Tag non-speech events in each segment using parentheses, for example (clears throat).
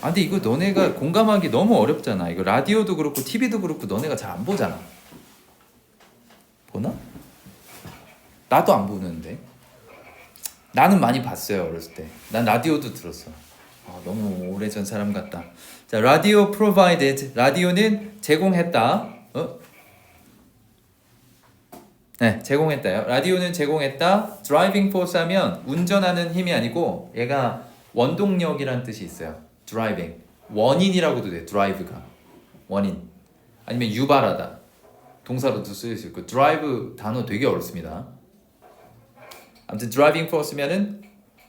아 근데 이거 너네가 공감하기 너무 어렵잖아. 이거 라디오도 그렇고 TV도 그렇고 너네가 잘 안 보잖아. 보나? 나도 안 보는데. 나는 많이 봤어요 어렸을 때. 난 라디오도 들었어. 아, 너무 오래전 사람 같다. 자, 라디오 provided. 라디오는 제공했다. 어? 네, 제공했다요. 라디오는 제공했다. driving force 하면 운전하는 힘이 아니고 얘가 원동력이란 뜻이 있어요. Driving. 원인이라고도 돼. drive가. 원인. 아니면 유발하다. 동사로도 쓰일 수 있고 drive 단어 되게 어렵습니다. 아무튼 driving force면은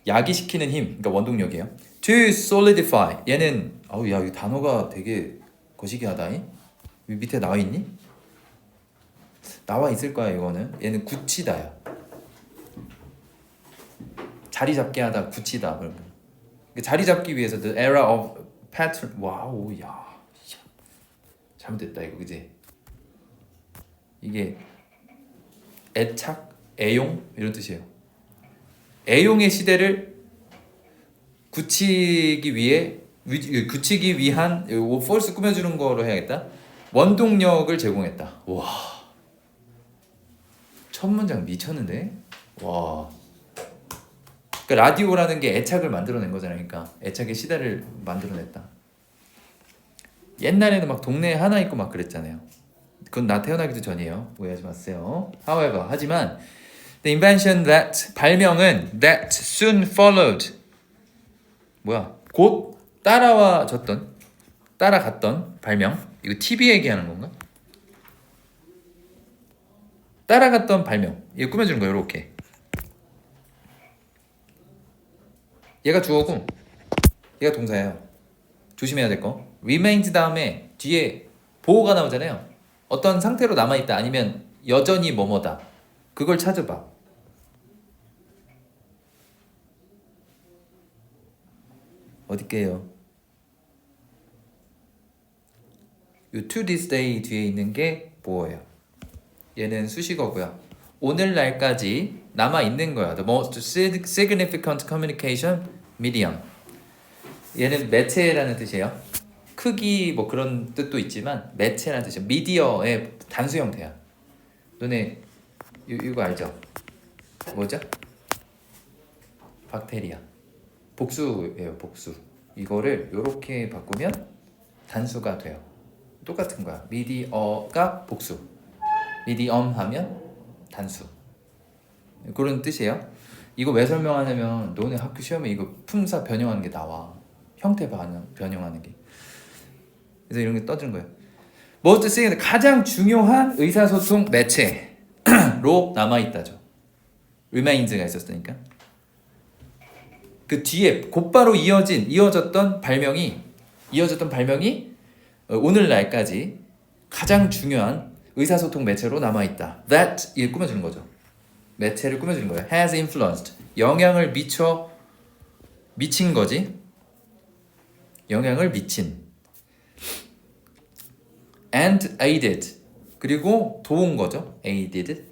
야기시키는 힘, 그러니까 원동력이에요. To solidify. 얘는 아우 야, 이 단어가 되게 거시기하다. 이 밑에 나와 있니? 나와 있을 거야 이거는. 얘는 굳히다야. 자리 잡게 하다 굳히다. 그러면. 자리 잡기 위해서 the era of pattern. 와우 야. 야. 잘못됐다 이거 그지? 이게 애착, 애용 이런 뜻이에요. 애용의 시대를 굳히기 위해 위- 굳히기 위한 요 폴스 꾸며주는 거로 해야겠다. 원동력을 제공했다. 와. 첫 문장 미쳤는데. 와. 그러니까 라디오라는 게 애착을 만들어낸 거잖아요. 그러니까 애착의 시대를 만들어냈다. 옛날에는 막 동네에 하나 있고 막 그랬잖아요. 그건 나 태어나기도 전이에요. 오해하지 마세요. However, 하지만 the invention that 발명은 that soon followed 뭐야? 곧 따라와졌던 따라갔던 발명 이거 TV 얘기하는 건가? 따라갔던 발명 이거 꾸며주는 거예요. 이렇게 얘가 주어고 얘가 동사예요. 조심해야 될 거. remains 다음에 뒤에 보호가 나오잖아요. 어떤 상태로 남아 있다 아니면 여전히 뭐뭐다. 그걸 찾아봐. 어디게요? 요 to this day 뒤에 있는 게 보어예요. 얘는 수식어고요. 오늘날까지 남아 있는 거야. The most significant communication medium. 얘는 매체라는 뜻이에요. 크기 뭐 그런 뜻도 있지만 매체라는 뜻이에요. 미디어의 단수 형태야. 너네 이, 이거 알죠? 뭐죠? 박테리아. 복수예요, 복수. 이거를 이렇게 바꾸면 단수가 돼요. 똑같은 거야. 미디어가 복수. 미디엄 하면 단수. 그런 뜻이에요. 이거 왜 설명하냐면 너네 학교 시험에 이거 품사 변형하는 게 나와. 형태 변형, 변형하는 게. 그래서 이런 게 떠드는 거예요. most significant 가장 중요한 의사소통 매체로 (clears throat) 남아 있다죠. remains가 있었으니까. 그 뒤에 곧바로 이어진 이어졌던 발명이 이어졌던 발명이 어, 오늘날까지 가장 중요한 의사소통 매체로 남아 있다. That 이 꾸며주는 거죠. 매체를 꾸며주는 거예요. Has influenced 영향을 미쳐 미친 거지. 영향을 미친. And aided 그리고 도운 거죠. Aided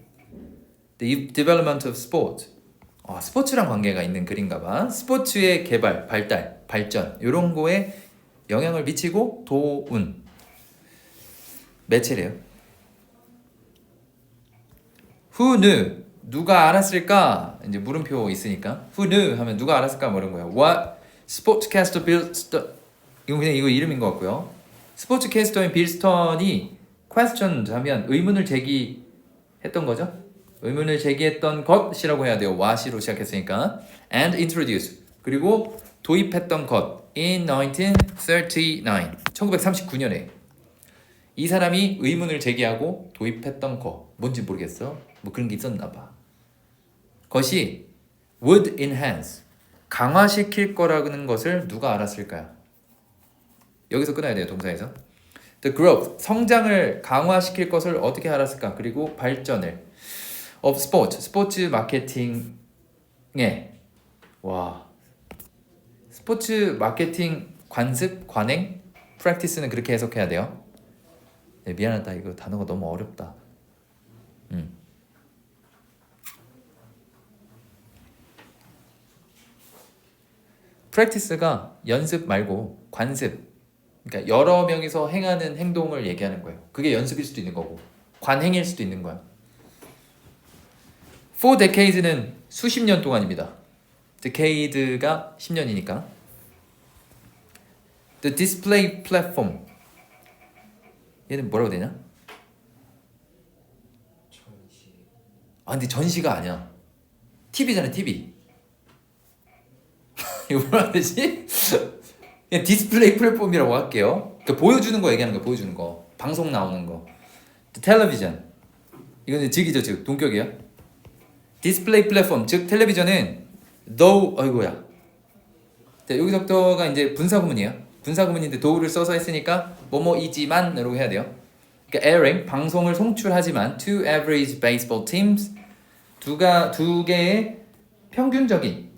the development of sport. 아, 스포츠랑 관계가 있는 글인가 봐. 스포츠의 개발, 발달, 발전 이런 거에 영향을 미치고 도운 매체래요. Who knew? 누가 알았을까? 이제 물음표 있으니까 Who knew? 하면 누가 알았을까? 뭐 이런 거예요. What sportscaster Bill St 이거 그냥 이거 이름인 것 같고요. 스포츠캐스터인 빌 스턴이 question 하면 의문을 제기했던 거죠. 의문을 제기했던 것이라고 해야 돼요. what이로 시작했으니까. and introduce 그리고 도입했던 것 in 1939 1939년에 이 사람이 의문을 제기하고 도입했던 거 뭔지 모르겠어. 뭐 그런 게 있었나 봐. 것이 would enhance 강화시킬 거라는 것을 누가 알았을까요? 여기서 끊어야 돼요 동사에서. The growth 성장을 강화시킬 것을 어떻게 알았을까? 그리고 발전을 of sport 스포츠 마케팅에 와 스포츠 마케팅 관습 관행 practice는 그렇게 해석해야 돼요. 네, 미안하다 이거 단어가 너무 어렵다. 음. Practice가 연습 말고 관습. 그러니까 여러 명이서 행하는 행동을 얘기하는 거예요. 그게 연습일 수도 있는 거고 관행일 수도 있는 거야. For decades는 수십 년 동안입니다. decade가 10년이니까. The display platform. 얘는 뭐라고 되냐? 아 근데 전시가 아니야. TV잖아 TV. 이거 뭐라 되지? 그냥 디스플레이 플랫폼이라고 할게요. 그 보여주는 거 얘기하는 거 보여주는 거. 방송 나오는 거. 텔레비전. 이거는 즉이죠 즉 동격이야. 디스플레이 플랫폼 즉 텔레비전은 though 어이구야. 자, 여기서부터가 이제 분사구문이에요. 분사구문인데 though를 써서 했으니까 뭐뭐이지만으로 해야 돼요. 그러니까 airing 방송을 송출하지만 two average baseball teams 두가 두 개의 평균적인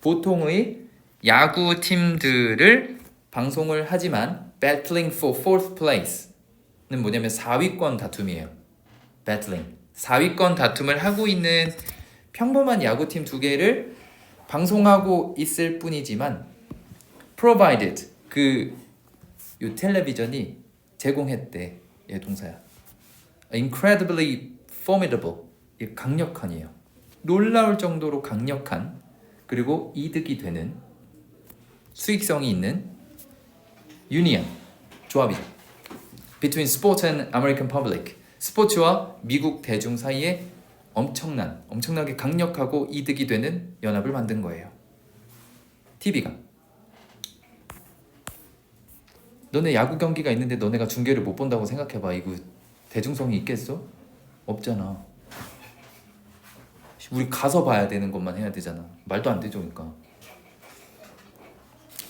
보통의 야구 팀들을 방송을 하지만 battling for fourth place는 뭐냐면 4위권 다툼이에요. battling. 4위권 다툼을 하고 있는 평범한 야구팀 두 개를 방송하고 있을 뿐이지만 provided 그요 텔레비전이 제공했대 얘 동사야. incredibly formidable. 이 강력한이에요. 놀라울 정도로 강력한 그리고 이득이 되는 수익성이 있는 유니언 조합이죠 between sport and American public. 스포츠와 미국 대중 사이에 엄청난 엄청나게 강력하고 이득이 되는 연합을 만든 거예요. TV가. 너네 야구 경기가 있는데 너네가 중계를 못 본다고 생각해봐. 이거 대중성이 있겠어? 없잖아. 우리 가서 봐야 되는 것만 해야 되잖아. 말도 안 되죠 그러니까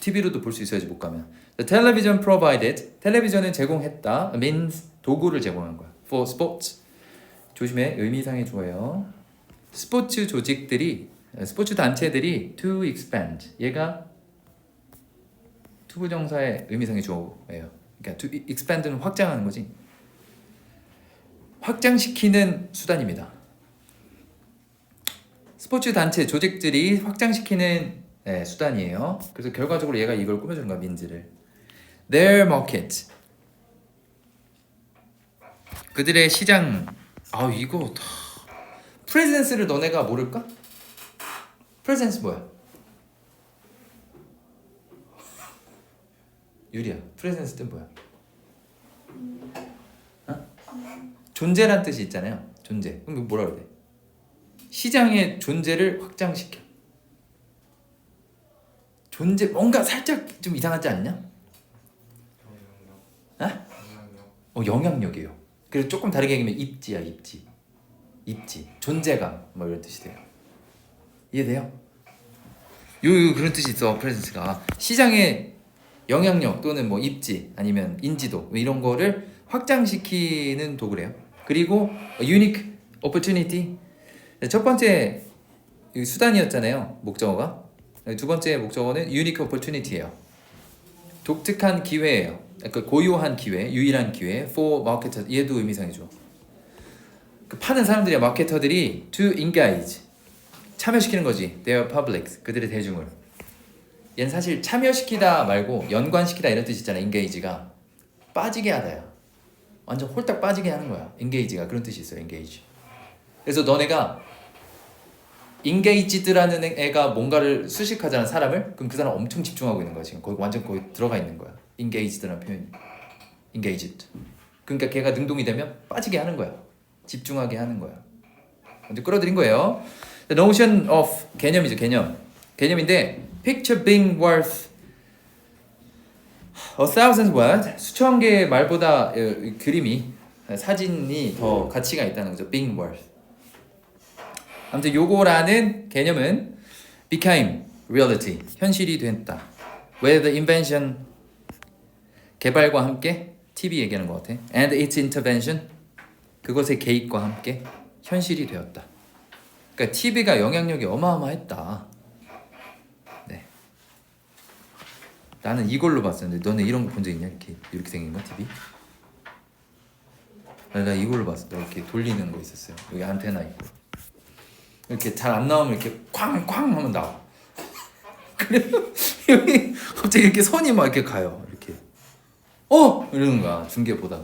TV로도 볼 수 있어야지 못 가면. The television provided 텔레비전은 제공했다. Means 도구를 제공한 거야. For sports. 조심해. 의미상의 조예요. 스포츠 조직들이 스포츠 단체들이 to expand. 얘가 투부정사의 의미상의 주어예요. 그러니까 to expand는 확장하는 거지. 확장시키는 수단입니다. 스포츠 단체 조직들이 확장시키는 네, 수단이에요. 그래서 결과적으로 얘가 이걸 꾸며주는 거야 민지를. Their market. 그들의 시장. 아 이거 다. 프레젠스를 너네가 모를까? 프레젠스 뭐야? 유리야 프레젠스 뜻 뭐야? 어? 존재란 뜻이 있잖아요 존재 그럼 뭐라 그래? 시장의 존재를 확장시켜 존재 뭔가 살짝 좀 이상하지 않냐? 어? 어 영향력이에요 그래서 조금 다르게 얘기하면 입지야 입지 입지 존재감 뭐 이런 뜻이 돼요 이해돼요? 요, 요 그런 뜻이 있어 프레젠스가 시장의 영향력 또는 뭐 입지 아니면 인지도 뭐 이런 거를 확장시키는 도구래요. 그리고 유니크 오퍼튜니티 첫 번째 이 수단이었잖아요. 목적어가 두 번째 목적어는 유니크 오퍼튜니티예요. 독특한 기회예요. 그 고유한 기회, 유일한 기회. For marketer 얘도 의미상이죠. 그 파는 사람들이야 마케터들이 to engage 참여시키는 거지. Their public 그들의 대중을. 얘는 사실 참여시키다 말고 연관시키다 이런 뜻 있잖아. engage가 빠지게 하다야. 완전 홀딱 빠지게 하는 거야. engage가 그런 뜻이 있어. engage. 그래서 너네가 engaged라는 애가 뭔가를 수식하잖아 사람을? 그럼 그 사람 엄청 집중하고 있는 거야 지금. 거기 완전 거기 들어가 있는 거야. engaged라는 표현이. engaged. 그러니까 걔가 능동이 되면 빠지게 하는 거야. 집중하게 하는 거야. 먼저 끌어들인 거예요. The notion of 개념이죠 개념. 개념인데 picture being worth a thousand word 수천 개의 말보다 어, 이 그림이 사진이 더 가치가 있다는 거죠. being worth 아무튼 요거라는 개념은 became reality 현실이 됐다. With the invention 개발과 함께 TV 얘기하는 것 같아. And its intervention 그것의 개입과 함께 현실이 되었다. 그러니까 TV가 영향력이 어마어마했다. 네. 나는 이걸로 봤었는데 너네 이런 거 본 적 있냐? 이렇게 이렇게 생긴 거 TV 나 이걸로 봤어. 나 이렇게 돌리는 거 있었어요. 여기 안테나 있고 이렇게 잘 안 나오면 이렇게 쾅쾅 하면 나와. (laughs) 그래서 여기 갑자기 이렇게 손이 막 이렇게 가요. 이렇게 어 이러는 거야 중계 보다가